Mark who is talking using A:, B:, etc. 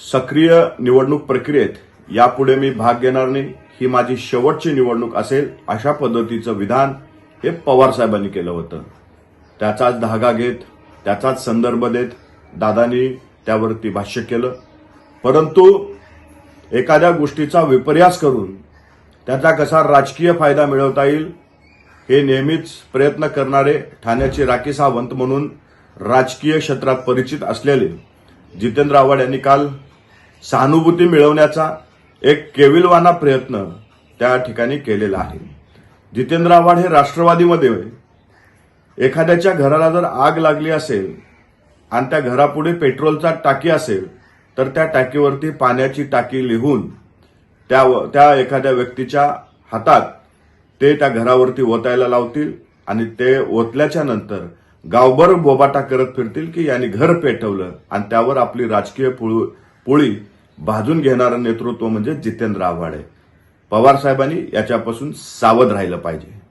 A: सक्रिय निवडणूक प्रक्रियेत यापुढे मी भाग घेणार नाही. ही माझी शेवटची निवडणूक असेल अशा पद्धतीचं विधान हे पवार साहेबांनी केलं होतं. त्याचाच धागा घेत त्याचाच संदर्भ देत दादांनी त्यावरती भाष्य केलं. परंतु एखाद्या गोष्टीचा विपर्यास करून त्याचा कसा राजकीय फायदा मिळवता येईल हे नेहमीच प्रयत्न करणारे ठाण्याचे राखी सावंत म्हणून राजकीय क्षेत्रात परिचित असलेले जितेंद्र आव्हाड यांनी काल सहानुभूती मिळवण्याचा एक केविलवाना प्रयत्न त्या ठिकाणी केलेला आहे. जितेंद्र आव्हाड हे राष्ट्रवादीमध्ये एखाद्याच्या घराला जर आग लागली असेल आणि त्या घरापुढे पेट्रोलचा टाकी असेल तर त्या टाकीवरती पाण्याची टाकी लिहून त्या त्या एखाद्या व्यक्तीच्या हातात ते त्या घरावरती ओतायला लावतील आणि ते ओतल्याच्या नंतर गावभर बोबाटा करत फिरतील की यांनी घर पेटवलं आणि त्यावर आपली राजकीय पुळू- पोळी भाजून घेणारं नेतृत्व म्हणजे जितेंद्र आव्हाड. आहे पवार साहेबांनी याच्यापासून सावध राहिलं पाहिजे.